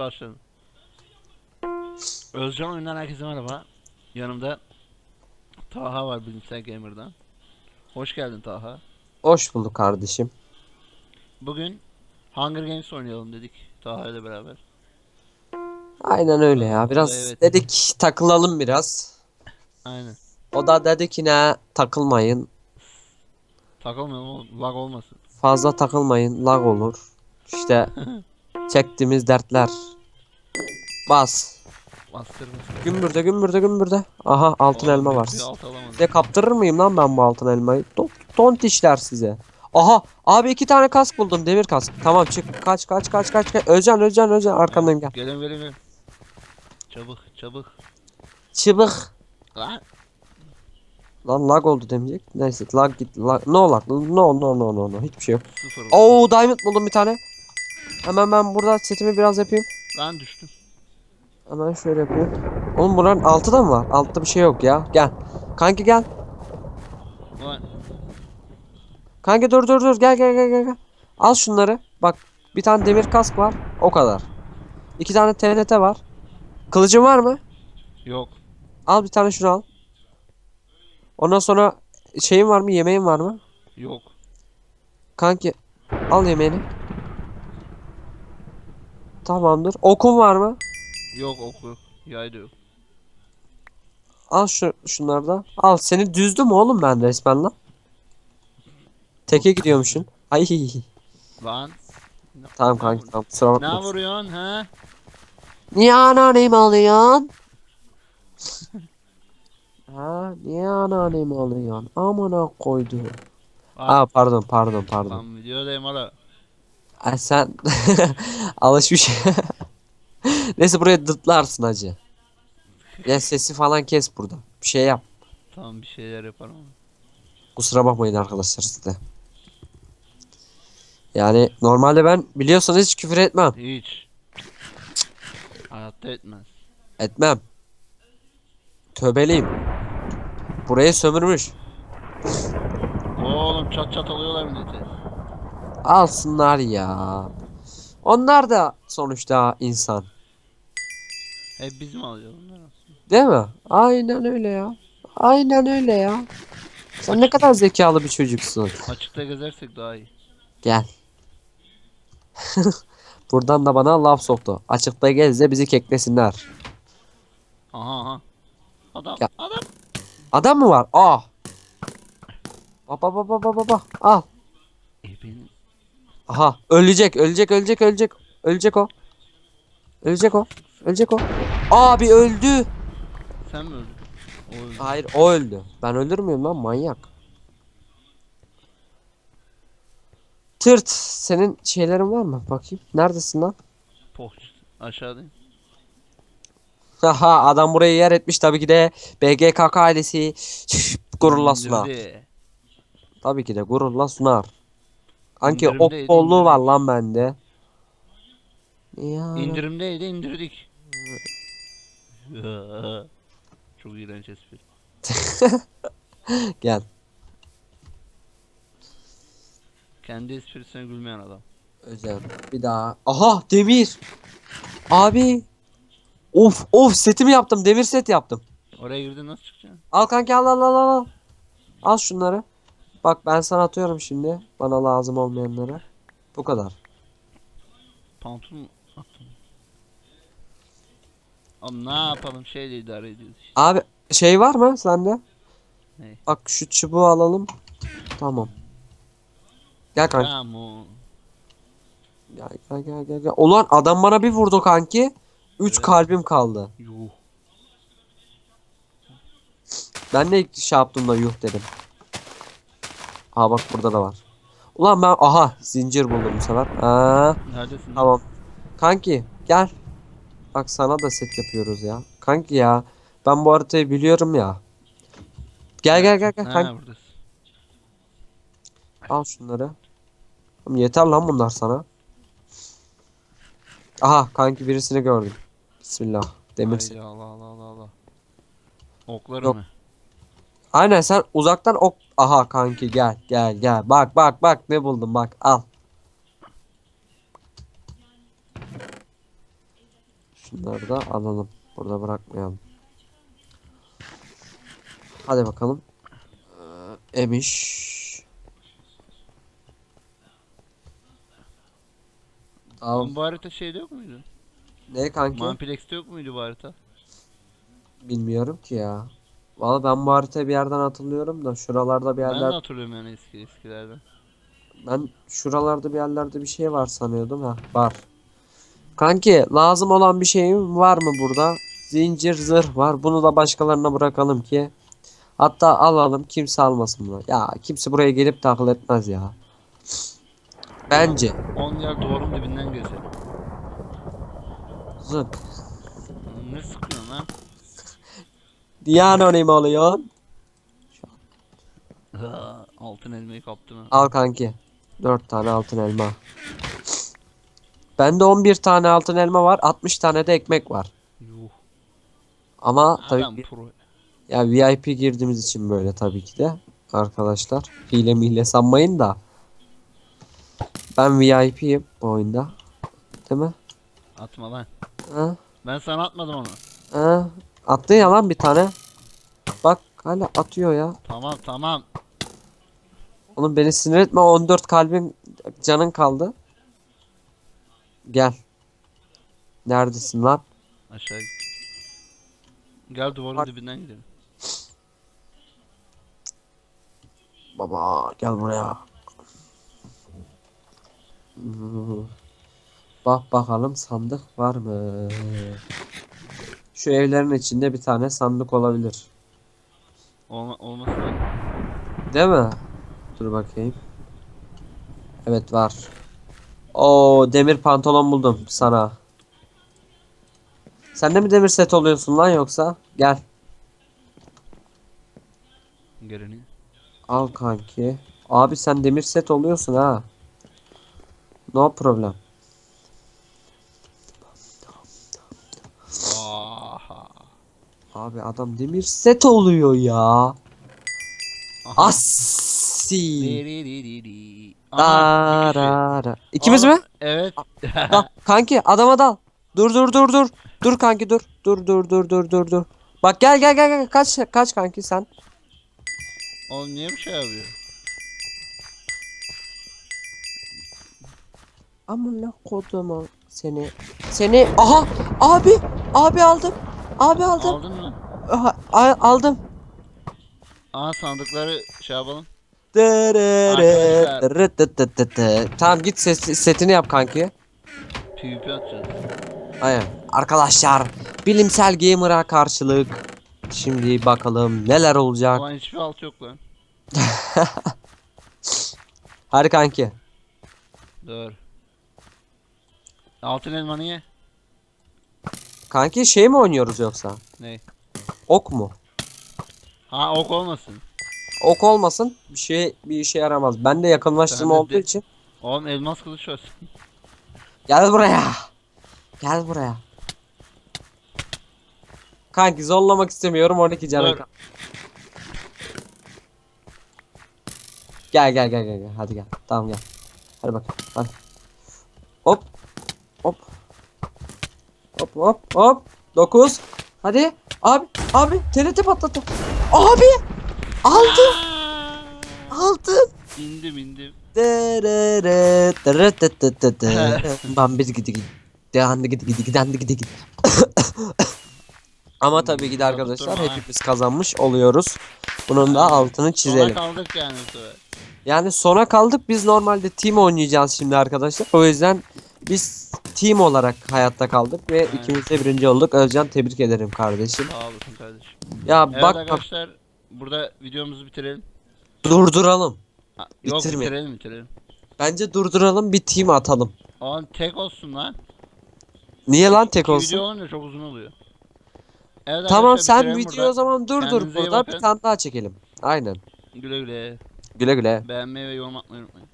başladı. Özcan oyundan herkese merhaba. Yanımda Taha var Bilimsel Gamer'dan. Hoş geldin Taha. Hoş bulduk kardeşim. Bugün Hunger Games oynayalım dedik Taha ile beraber. Aynen öyle ya. Biraz Evet. dedik takılalım biraz. Aynen. O da dedi ki ne takılmayın. Takılmayalım oğlum, lag olmasın. Fazla takılmayın. Lag olur. İşte çektiğimiz dertler. Bas. Bastır bastır. Gümbürde gümbürde gümbürde. Aha altın Oğlum, elma var. Size kaptırır mıyım lan ben bu altın elmayı? Ton, tont işler size. Aha abi iki tane kask buldum demir kask. Tamam çık kaç kaç kaç kaç. kaç. Özcan Özcan Özcan arkamdan gel. Gelin gelin gelin. Çabuk çabuk. Çıbık. Lan. Lan lag oldu demeyecek. Neyse lag git. Lag. No lag. No no no no no. Hiçbir şey yok. Sıfır. Oo diamond buldum bir tane. Hemen ben burada setimi biraz yapayım. Lan düştüm. Hemen şöyle yapayım. Oğlum buranın altı da mı var? Altta bir şey yok ya. Gel. Kanki gel. Lan. Kanki dur dur dur. Gel gel gel gel. gel. Al şunları. Bak bir tane demir kask var. O kadar. İki tane TNT var. Kılıcın var mı? Yok. Al bir tane şunu al. Ondan sonra şeyin var mı? Yemeğin var mı? Yok. Kanki al yemeğini. Tamamdır. Okun var mı? Yok oku. Yay da yok. Al şu şunları da. Al seni düzdüm oğlum ben resmen lan. Teke gidiyormuşsun. Ay. Lan. Tamam kanki tamam Ne bakma. vuruyorsun ha? Niye anneannemi alıyorsun? ha niye anneannemi alıyorsun? Amına koydu. Aa pardon pardon pardon. Lan videodayım hala. Ay sen alışmış. Neyse buraya dıtlarsın hacı. Ya sesi falan kes burada. Bir şey yap. Tamam bir şeyler yaparım ama. Kusura bakmayın arkadaşlar size. Yani normalde ben biliyorsanız hiç küfür etmem. Hiç. Hayatta etmez. Etmem. Tövbeliyim. Burayı sömürmüş. Oğlum çat çat alıyorlar milleti. Alsınlar ya. Onlar da sonuçta insan. Hep biz mi alıyoruz onları? Değil mi? Aynen öyle ya. Aynen öyle ya. Sen ne kadar zekalı bir çocuksun. Açıkta gezersek daha iyi. Gel. Buradan da bana laf soktu. Açıkta gez de bizi keklesinler. Aha aha. Adam Ya. adam. Adam mı var? Ah. Baba baba baba baba. Al. E. Aha. Ölecek, ölecek, ölecek, ölecek. Ölecek o. Ölecek o. Ölecek o. Abi öldü. Sen mi öldün? O öldü. Hayır o öldü. Ben öldürmüyorum lan manyak. Tırt senin şeylerin var mı? Bakayım. Neredesin lan? Poh. Aşağıdayım. Haha adam burayı yer etmiş tabii ki de BGKK ailesi gururla sunar. Tabii ki de gururla sunar. Kanki ok bolluğu var lan bende. Ya. İndirimdeydi indirdik. Çok iğrenç espri. Gel. Kendi esprisine gülmeyen adam. Özel. Bir daha. Aha demir. Abi. Of of setimi yaptım. Demir set yaptım. Oraya girdin nasıl çıkacaksın? Al kanki al al al. al. Al şunları. Bak ben sana atıyorum şimdi. Bana lazım olmayanları. Bu kadar. Pantolon mu attın? Oğlum ne yapalım şeyle idare ediyoruz işte. Abi şey var mı sende? Ne? Bak şu çubuğu alalım. Tamam. Gel kanki. Tamam. Gel gel gel gel. gel. Ulan adam bana bir vurdu kanki. 3 Evet. kalbim kaldı. Yuh. Ben de şey yaptım da yuh dedim. Aa bak burada da var. Ulan ben aha zincir buldum bu sefer. Aa, Neredesin? tamam. Kanki gel. Bak sana da set yapıyoruz ya. Kanki ya. Ben bu haritayı biliyorum ya. Gel gel gel gel Ha kanki. buradasın. Al şunları. Oğlum yeter lan bunlar sana. Aha kanki birisini gördüm. Bismillah. Demir set. Allah Allah Allah Allah. Okları Yok. mı? Aynen sen uzaktan ok. Aha kanki gel gel gel. Bak bak bak ne buldum bak al. Şunları da alalım. Burada bırakmayalım. Hadi bakalım. Ee, Emiş. Tamam. Oğlum bu harita şeyde yok muydu? Ne kanki? Manplex'te yok muydu bu harita? Bilmiyorum ki ya. Valla ben bu haritayı bir yerden hatırlıyorum da şuralarda bir Ben de yerler hatırlıyorum yani eski eskilerden. ben şuralarda bir yerlerde bir şey var sanıyordum ha var. Kanki lazım olan bir şeyim var mı burada? Zincir zırh var. Bunu da başkalarına bırakalım ki hatta alalım kimse almasın bunu. Ya kimse buraya gelip takıl etmez ya. Bence. 10 yer duvarın dibinden gezelim. Zık. Ne sıkıyorsun lan? Niye anonim oluyorsun? Ha, Altın elmayı kaptım ha. Al kanki. 4 tane altın elma. Bende 11 tane altın elma var. 60 tane de ekmek var. Yuh. Ama tabii Adam ki pro. ya VIP girdiğimiz için böyle tabii ki de arkadaşlar. Hile mihle sanmayın da. Ben VIP'yim bu oyunda. Değil mi? Atma lan. Ha? Ben sana atmadım onu. Ha? Attı ya lan bir tane. Bak hala atıyor ya. Tamam tamam. Oğlum beni sinir etme 14 kalbin canın kaldı. Gel. Neredesin lan? Aşağı git. Gel duvarın Bak. dibinden gidelim. Baba gel buraya. Bak bakalım sandık var mı? Şu evlerin içinde bir tane sandık olabilir. Olma, olması lazım. Değil mi? Dur bakayım. Evet var. Oo demir pantolon buldum sana. Sen de mi demir set oluyorsun lan yoksa? Gel. Geleni. Al kanki. Abi sen demir set oluyorsun ha. No problem. Abi adam demir set oluyor ya. Assi. Darara. İkimiz mi? Evet. Dal. Kanki adama dal. Dur dur dur dur. Dur kanki dur. Dur dur dur dur dur dur. Bak gel gel gel gel. Kaç kaç kanki sen. Oğlum niye bir şey yapıyor? Amına kodumu seni. Seni aha abi abi aldım. Abi aldım. Aldın mı? Aha, a- aldım. Aha sandıkları şey yapalım. Dırırı, Arkadaşlar. dırı dı dı dı dı. Tamam git ses, setini yap kanki. PvP atacağız. Aynen. Arkadaşlar bilimsel gamer'a karşılık. Şimdi bakalım neler olacak. Ulan hiçbir alt yok lan. Hadi kanki. Dur. Altın elmanı ye. Kanki şey mi oynuyoruz yoksa? Ne? Ok mu? Ha ok olmasın. Ok olmasın bir şey bir işe yaramaz. Ben de yakınlaştırma Sen de olduğu de- için. Oğlum elmas kılıç var. Gel buraya. Gel buraya. Kanki zorlamak istemiyorum 12 canım. Dur. Gel gel gel gel gel. Hadi gel. Tamam gel. Hadi bak. Hadi. Hop. Hop. Hop hop hop. 9. Hadi. Abi abi TNT patladı. Abi aldım. Aldım. İndim indim. Bam bir gidi gidi. Dehandı gidi gidi gidendi gidi gidi. Ama tabii ki de arkadaşlar ha. hepimiz kazanmış oluyoruz. Bunun da altını Sona çizelim. kaldık yani. Yani sona kaldık. Biz normalde team oynayacağız şimdi arkadaşlar. O yüzden biz team olarak hayatta kaldık ve Aynen. ikimiz de birinci olduk. Özcan tebrik ederim kardeşim. Sağ olasın kardeşim. Ya Evet bak bak arkadaşlar burada videomuzu bitirelim. durduralım. Ha, yok Bitirme. bitirelim bitirelim. Bence durduralım bir team atalım. Oğlum tek olsun lan. Niye lan tek İki olsun? video olunca çok uzun oluyor. Evet Tamam sen videoyu o zaman durdur Kendinize burada bir tane daha çekelim. Aynen. Güle güle. Güle güle. Beğenmeyi ve yorum atmayı unutmayın.